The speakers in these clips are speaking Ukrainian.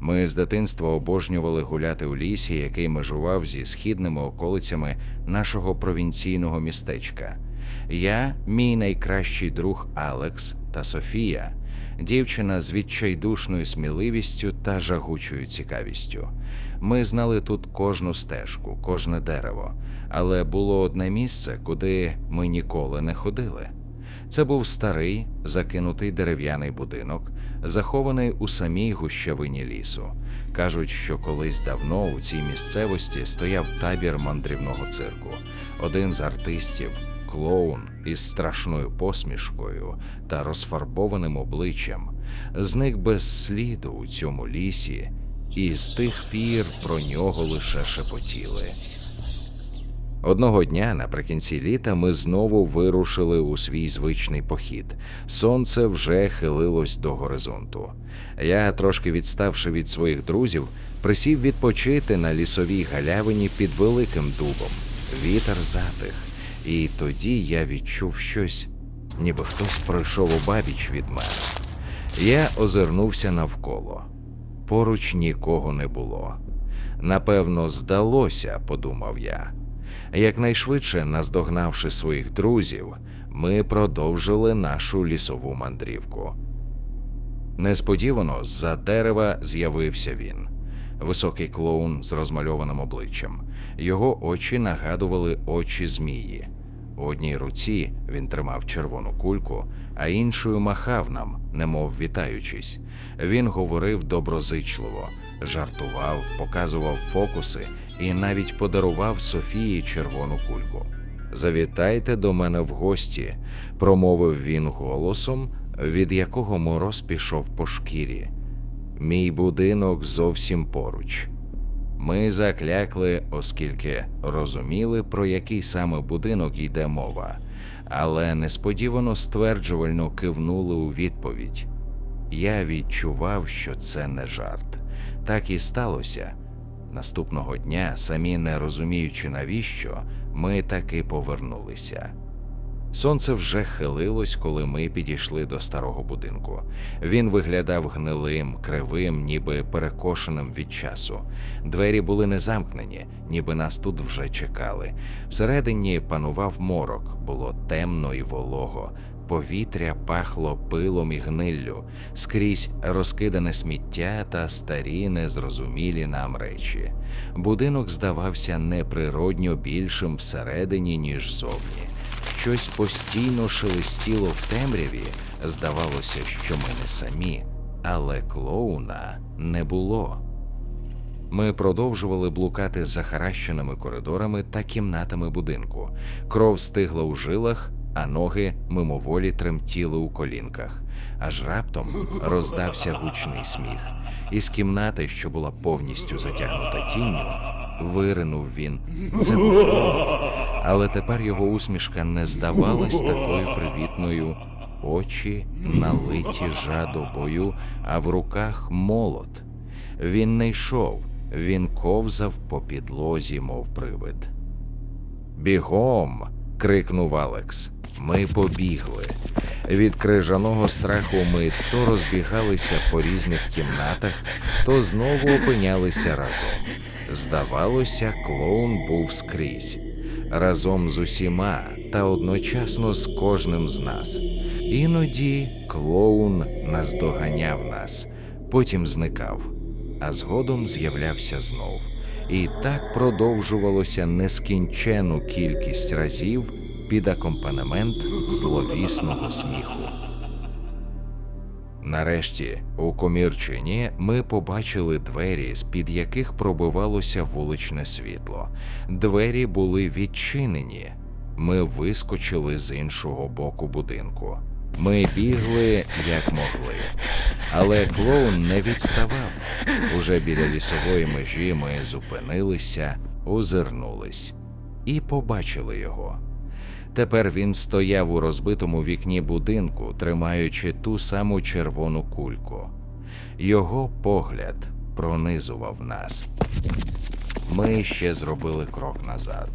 Ми з дитинства обожнювали гуляти у лісі, який межував зі східними околицями нашого провінційного містечка. Я, мій найкращий друг Алекс та Софія, дівчина з відчайдушною сміливістю та жагучою цікавістю. Ми знали тут кожну стежку, кожне дерево, але було одне місце, куди ми ніколи не ходили. Це був старий, закинутий дерев'яний будинок, захований у самій гущавині лісу. Кажуть, що колись давно у цій місцевості стояв табір мандрівного цирку. Один з артистів, клоун із страшною посмішкою та розфарбованим обличчям, зник без сліду у цьому лісі, і з тих пір про нього лише шепотіли. Одного дня наприкінці літа ми знову вирушили у свій звичний похід. Сонце вже хилилось до горизонту. Я, трошки відставши від своїх друзів, присів відпочити на лісовій галявині під великим дубом. Вітер затих, і тоді я відчув щось, ніби хтось пройшов обабіч від мене. Я озирнувся навколо. Поруч нікого не було. Напевно, здалося, подумав я. Якнайшвидше наздогнавши своїх друзів, ми продовжили нашу лісову мандрівку. Несподівано з-за дерева з'явився він. Високий клоун з розмальованим обличчям. Його очі нагадували очі змії. У одній руці він тримав червону кульку, а іншою махав нам, немов вітаючись. Він говорив доброзичливо, жартував, показував фокуси і навіть подарував Софії червону кульку. Завітайте до мене в гості, промовив він голосом, від якого мороз пішов по шкірі. Мій будинок зовсім поруч. Ми заклякли, оскільки розуміли, про який саме будинок йде мова, але несподівано стверджувально кивнули у відповідь. Я відчував, що це не жарт. Так і сталося. Наступного дня, самі не розуміючи навіщо, ми таки повернулися. Сонце вже хилилось, коли ми підійшли до старого будинку. Він виглядав гнилим, кривим, ніби перекошеним від часу. Двері були не замкнені, ніби нас тут вже чекали. Всередині панував морок, було темно і волого. Повітря пахло пилом і гниллю, скрізь розкидане сміття та старі незрозумілі нам речі. Будинок здавався неприродньо більшим всередині, ніж зовні. Щось постійно шелестіло в темряві. Здавалося, що ми не самі, але клоуна не було. Ми продовжували блукати захаращеними коридорами та кімнатами будинку. Кров стигла у жилах, а ноги мимоволі тремтіли у колінках. Аж раптом роздався гучний сміх. Із кімнати, що була повністю затягнута тінню, виринув він. Це був. Але тепер його усмішка не здавалась такою привітною. Очі налиті жадобою, а в руках молот. Він не йшов, він ковзав по підлозі, мов привид. Бігом. крикнув Алекс. Ми побігли. Від крижаного страху ми то розбігалися по різних кімнатах, то знову опинялися разом. Здавалося, клоун був скрізь, разом з усіма та одночасно з кожним з нас. Іноді клоун наздоганяв нас, потім зникав, а згодом з'являвся знов. І так продовжувалося нескінчену кількість разів під акомпанемент зловісного сміху. Нарешті, у комірчині ми побачили двері, з-під яких пробивалося вуличне світло. Двері були відчинені. Ми вискочили з іншого боку будинку. Ми бігли як могли. Але клоун не відставав. Уже біля лісової межі ми зупинилися, озирнулись і побачили його. Тепер він стояв у розбитому вікні будинку, тримаючи ту саму червону кульку. Його погляд пронизував нас. Ми ще зробили крок назад.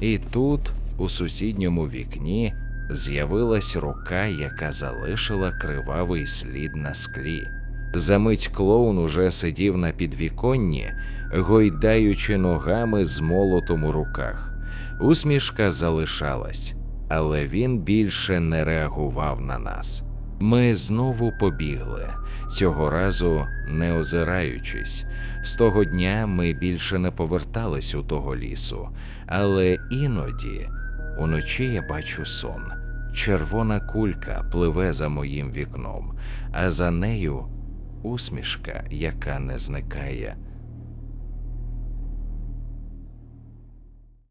І тут, у сусідньому вікні, з'явилась рука, яка залишила кривавий слід на склі. Замить клоун уже сидів на підвіконні, гойдаючи ногами з молотом у руках. Усмішка залишалась, але він більше не реагував на нас. Ми знову побігли, цього разу не озираючись. З того дня ми більше не повертались у того лісу, але іноді уночі я бачу сон. Червона кулька пливе за моїм вікном, а за нею усмішка, яка не зникає